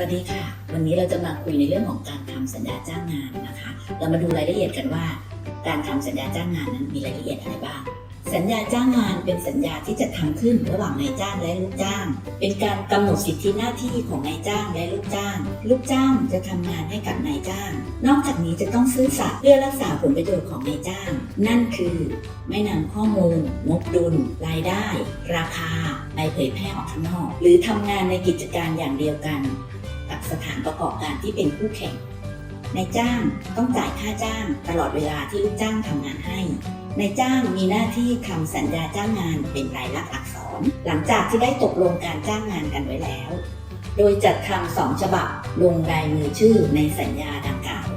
วัสดีค่ะ วันนี้เราจะมาคุยในเรื่องของการทำสัญญาจ้างงานนะคะ เรามาดูรายละเอียดกันว่า การทำสัญญาจ้างงานนั้นมีรายละเอียดอะไรบ้าง สัญญาจ้างงานเป็นสัญญาที่จะทำขึ้นระหว่างนายจ้างและลูกจ้าง เป็นการกำหนดสิทธิหน้าที่ของนายจ้างและลูกจ้าง ลูกจ้างจะทำงานให้กับนายจ้าง นอกจากนี้จะต้องซื่อสัตย์เพื่อรักษาผลประโยชน์ของนายจ้าง นั่นคือ ไม่นำข้อมูลงบดุล รายได้ ราคาไปเผยแพร่ออกข้างนอก หรือทำงานในกิจการอย่างเดียวกัน กับสถานประกอบการที่เป็นคู่แข่งนายจ้างต้องจ่ายค่าจ้างตลอดเวลาที่ลูกจ้างทำงานให้นายจ้างมีหน้าที่ทำสัญญาจ้างงานเป็นรายลักษณ์อักษร หลังจากที่ได้ตกลงการจ้างงานกันไว้แล้ว โดยจัดทำสองฉบับลงลายมือชื่อในสัญญาดังกล่าว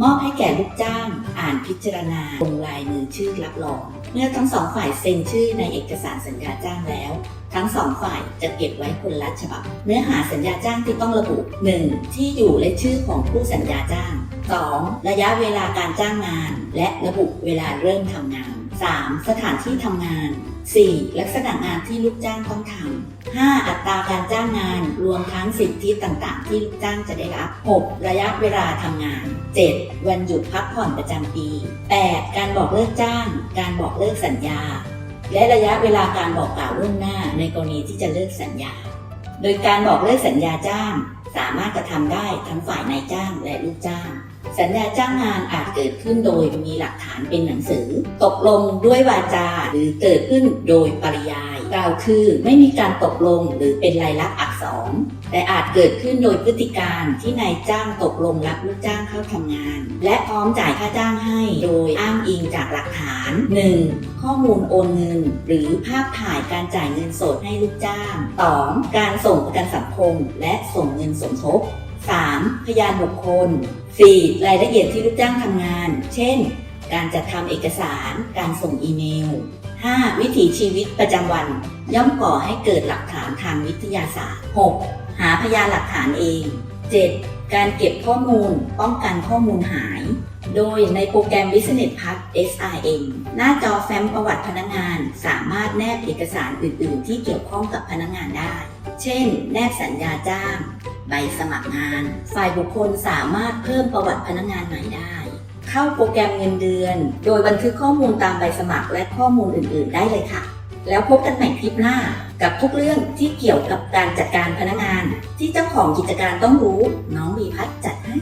มอบให้แก่ลูกจ้างอ่านพิจารณาลงลายมือชื่อรับรอง เมื่อทั้งสองฝ่ายเซ็นชื่อในเอกสารสัญญาจ้างแล้ว ทั้งสองฝ่ายจะเก็บไว้คนละฉบับ เนื้อหาสัญญาจ้างที่ต้องระบุ 1. ที่อยู่และชื่อของผู้สัญญาจ้าง 2. ระยะเวลาการจ้างงาน และระบุเวลาเริ่มทำงาน 3. สถานที่ทำงาน 4. ลักษณะงานที่ลูกจ้างต้องทำ 5. อัตราการจ้างงาน รวมทั้งสิทธิต่างๆ ที่ลูกจ้างจะได้รับ 6. ระยะเวลาทำงาน 7. วันหยุดพักผ่อนประจำปี 8. การบอกเลิกจ้าง การบอกเลิกสัญญา และระยะเวลาการบอกกล่าวล่วงหน้าในกรณีที่จะเลิกสัญญา โดยการบอกเลิกสัญญาจ้าง สามารถกระทำได้ทั้งฝ่ายนายจ้างและลูกจ้าง สัญญาจ้างงานอาจเกิดขึ้นโดยมีหลักฐานเป็นหนังสือ ตกลงด้วยวาจาหรือเกิดขึ้นโดยปริยาย กล่าวคือไม่มีการตกลงหรือเป็นลายลักษณ์อักษร แต่อาจเกิดขึ้นโดยพฤติการที่นายจ้างตกลงรับลูกจ้างเข้าทำงาน และพร้อมจ่ายค่าจ้างให้โดยอ้างอิงจากหลักฐาน 1. ข้อมูลโอนเงิน หรือภาพถ่ายการจ่ายเงินสดให้ลูกจ้าง 2. การส่งประกันสังคม และส่งเงินสมทบ 3. พยานบุคคล 4. รายละเอียดที่ลูกจ้างทำงาน เช่น การจัดทำเอกสาร การส่งอีเมล 5. วิถีชีวิตประจำวัน ย่อมก่อให้เกิดหลักฐานทางวิทยาศาสตร์ 6. หาพยานหลักฐานเอง 7. การเก็บข้อมูล ป้องกันข้อมูลหาย โดยในโปรแกรม Business Pass SRM หน้าจอแฟ้มประวัติพนักงาน สามารถแนบเอกสารอื่น ๆ ที่เกี่ยวข้องกับพนักงานได้ เช่น แนบสัญญาจ้าง ใบสมัครงาน ฝ่ายบุคคลสามารถเพิ่มประวัติพนักงานใหม่ได้ เข้าโปรแกรมเงินเดือน โดยบันทึกข้อมูลตามใบสมัครและข้อมูลอื่น ๆ ได้เลยค่ะ แล้วพบกันใหม่คลิปหน้า กับทุกเรื่องที่เกี่ยวกับการจัดการพนักงาน ที่เจ้าของกิจการต้องรู้ น้องมีพัฒน์จัดให้